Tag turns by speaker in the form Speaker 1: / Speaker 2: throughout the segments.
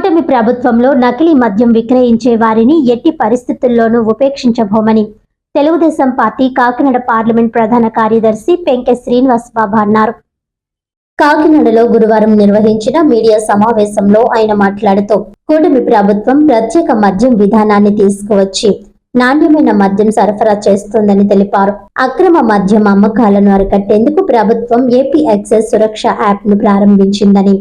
Speaker 1: కూటమి ప్రభుత్వంలో నకిలీ మద్యం విక్రయించే వారిని ఎట్టి పరిస్థితుల్లోనూ ఉపేక్షించబోమని తెలుగుదేశం పార్టీ కాకినాడ పార్లమెంట్ ప్రధాన కార్యదర్శి పెంకె శ్రీనివాస్ బాబు అన్నారు. కాకినాడలో గురువారం నిర్వహించిన మీడియా సమావేశంలో ఆయన మాట్లాడుతూ కూటమి ప్రభుత్వం ప్రత్యేక మద్యం విధానాన్ని తీసుకువచ్చి నాణ్యమైన మద్యం సరఫరా చేస్తోందని తెలిపారు. అక్రమ మద్యం అమ్మకాలను అరికట్టేందుకు ప్రభుత్వం ఏపీ ఎక్సైజ్ సురక్ష యాప్ను ప్రారంభించిందని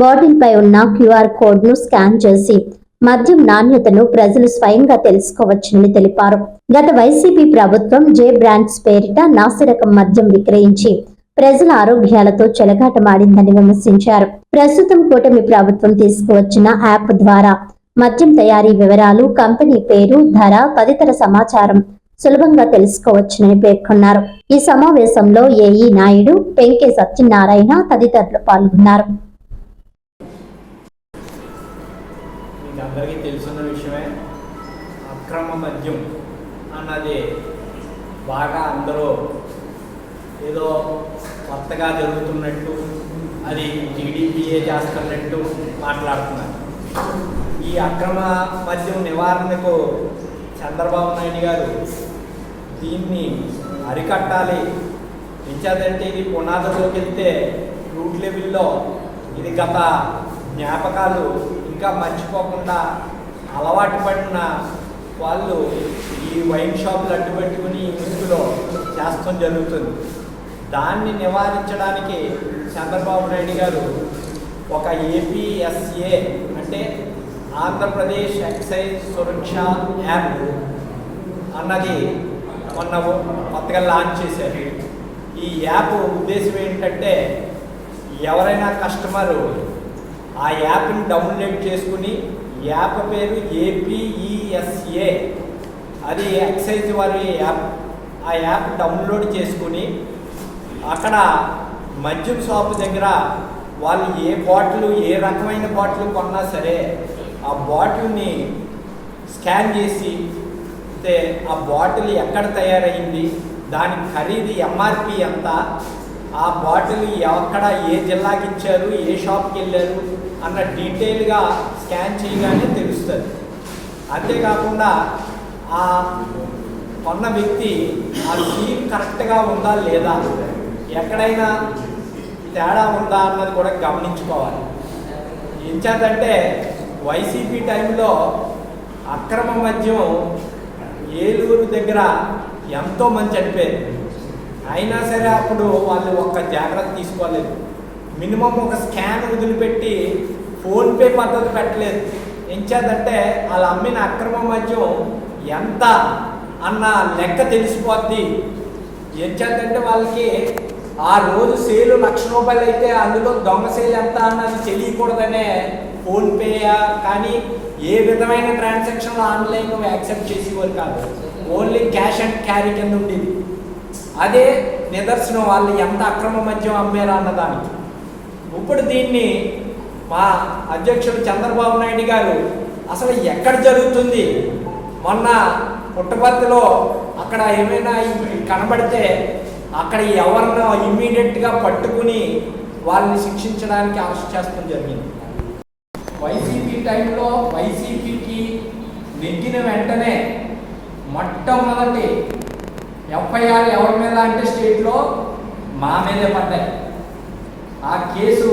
Speaker 1: బాటిల్ పై ఉన్న క్యూఆర్ కోడ్ను స్కాన్ చేసి మద్యం నాణ్యతను ప్రజలు స్వయంగా తెలుసుకోవచ్చునని తెలిపారు. గత వైసీపీ ప్రభుత్వం జే బ్రాండ్స్ పేరిట నాసిరకం మద్యం విక్రయించి ప్రజల ఆరోగ్యాలతో చెలగాటమాడిందని విమర్శించారు. ప్రస్తుతం కూటమి ప్రభుత్వం తీసుకువచ్చిన యాప్ ద్వారా మద్యం తయారీ వివరాలు కంపెనీ పేరు ధర తదితర సమాచారం సులభంగా తెలుసుకోవచ్చునని పేర్కొన్నారు. ఈ సమావేశంలో ఏఈ నాయుడు పెంకే సత్యనారాయణ తదితరులు పాల్గొన్నారు.
Speaker 2: అందరికీ తెలుసున్న విషయమే అక్రమ మద్యం అన్నది. బాగా అందరూ ఏదో కొత్తగా జరుగుతున్నట్టు అది టీడీపీఏ చేస్తున్నట్టు మాట్లాడుతున్నారు. ఈ అక్రమ మద్యం నివారణకు చంద్రబాబు నాయుడు గారు దీన్ని అరికట్టాలి. ఎంచేదంటే ఇది పునాదిలోకి వెళ్తే రూట్ లెవెల్లో ఇది గత జ్ఞాపకాలు. ఇంకా మర్చిపోకుండా అలవాటు పడిన వాళ్ళు ఈ వైన్ షాపులు అడ్డుపెట్టుకుని ఈ ముసుగులో చేస్తాం జరుగుతుంది. దాన్ని నివారించడానికి చంద్రబాబు నాయుడు గారు ఒక ఏపీఎస్ఏ అంటే ఆంధ్రప్రదేశ్ ఎక్సైజ్ సురక్ష యాప్ అన్నది మొన్న కొత్తగా లాంచ్ చేశారు. ఈ యాప్ ఉద్దేశం ఏంటంటే ఎవరైనా కస్టమరు ఆ యాప్ని డౌన్లోడ్ చేసుకుని యాప్ పేరు ఏపీఈఎస్ఏ. అది ఎక్సైజ్ వారి యాప్. ఆ యాప్ డౌన్లోడ్ చేసుకుని అక్కడ మద్యం షాపు దగ్గర వాళ్ళు ఏ బాటిల్ ఏ రకమైన బాటిల్ కొన్నా సరే ఆ బాటిల్ని స్కాన్ చేసి ఆ బాటిల్ ఎక్కడ తయారైంది దాని ఖరీదు ఎంఆర్పి ఎంత ఆ బాటిల్ ఎక్కడ ఏ జిల్లాకి ఇచ్చారు ఏ షాప్కి వెళ్ళారు అన్న డీటెయిల్గా స్కాన్ చేయగానే తెలుస్తుంది. అంతేకాకుండా ఆ కొన్న వ్యక్తి ఆ సీల్ కరెక్ట్గా ఉందా లేదా ఎక్కడైనా తేడా ఉందా అన్నది కూడా గమనించుకోవాలి. ఎంచేతంటే వైసీపీ టైంలో అక్రమ మద్యం ఏలూరు దగ్గర ఎంతో మంది చనిపోయింది అయినా సరే అప్పుడు వాళ్ళు ఒక్క జాగ్రత్త తీసుకోలేదు. మినిమం ఒక స్కాన్ వదిలిపెట్టి ఫోన్పే పద్ధతి పెట్టలేదు. ఎంచేదంటే వాళ్ళు అమ్మిన అక్రమ మద్యం ఎంత అన్న లెక్క తెలిసిపోద్ది. ఎంచేతంటే వాళ్ళకి ఆ రోజు సేలు లక్ష రూపాయలు అయితే అందులో దొంగ సేల్ ఎంత అన్నది తెలియకూడదనే ఫోన్పే కానీ ఏ విధమైన ట్రాన్సాక్షన్ ఆన్లైన్ యాక్సెప్ట్ చేసేవారు కాదు. ఓన్లీ క్యాష్ అండ్ క్యారీ కింద ఉండేది. అదే నిదర్శనం వాళ్ళు ఎంత అక్రమ మద్యం అమ్మారా అన్నదానికి. ఇప్పుడు దీన్ని మా అధ్యక్షుడు చంద్రబాబు నాయుడు గారు అసలు ఎక్కడ జరుగుతుంది? మొన్న పుట్టపర్తిలో అక్కడ ఏమైనా కనబడితే అక్కడ ఎవరినో ఇమ్మీడియట్గా పట్టుకుని వాళ్ళని శిక్షించడానికి అరెస్ట్ చేస్తాం జరిగింది. వైసీపీ టైంలో వైసీపీకి నెగ్గిన వెంటనే మొట్టమొదటి ఎఫ్ఐఆర్ ఎవరి మీద అంటే స్టేట్లో మా మీదే పడ్డాయి. ఆ కేసు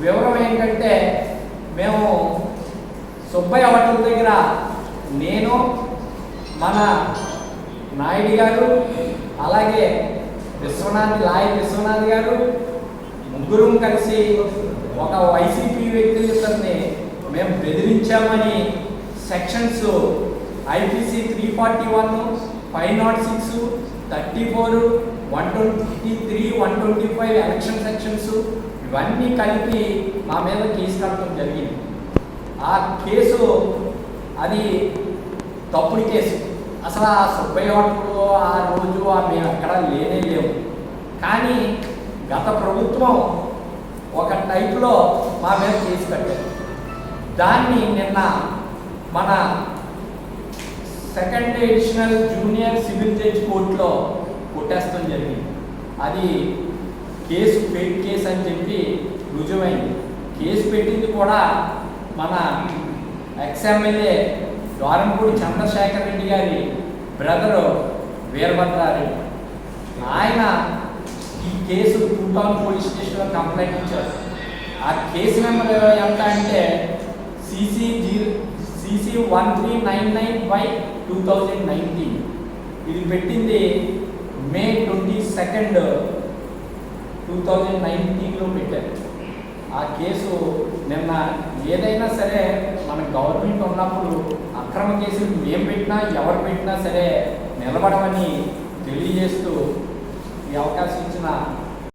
Speaker 2: వివరం ఏంటంటే మేము సుబ్బయ్య హోటల్ దగ్గర నేను మన నాయుడు గారు అలాగే విశ్వనాథ్ లాయ విశ్వనాథ్ గారు ముగ్గురు కలిసి ఒక వైసీపీ వ్యక్తులని మేము బెదిరించామని sections IPC three forty one five nought six thirty four one twenty three one twenty five election sections ఇవన్నీ కలిపి మా మీద కేసు కట్టడం జరిగింది. ఆ కేసు అది తప్పుడు కేసు. అసలు ఆ సుబ్బయ్య హోటల్లో ఆ రోజు ఆ మేము ఎక్కడ లేనే లేవు. కానీ గత ప్రభుత్వం ఒక టైప్లో మా మీద కేసు కట్టారు. దాన్ని నిన్న మన second additional junior civil judge కోర్టులో కొట్టేస్తాం జరిగింది. అది కేసు ఫేక్ కేసు అని చెప్పి రుజువైంది కేసు పెట్టింది కూడా మన ఎక్స్ఎమ్మెల్యే ద్వారంపూడి చంద్రశేఖర్ రెడ్డి గారి బ్రదరు వీరభద్రారెడ్డి. ఆయన ఈ కేసు టూ పోలీస్ స్టేషన్లో కంప్లైంట్ ఇచ్చారు. ఆ కేసు నెంబర్ ఎంత అంటే CC zero CC one three nine nine by two thousand nineteen ఇది పెట్టింది May twenty second two thousand నైన్టీన్లో పెట్టారు. ఆ కేసు నిన్న ఏదైనా సరే మన గవర్నమెంట్ ఉన్నప్పుడు అక్రమ కేసులు మేము పెట్టినా ఎవరు పెట్టినా సరే నిలబడమని తెలియజేస్తూ ఈ అవకాశం ఇచ్చిన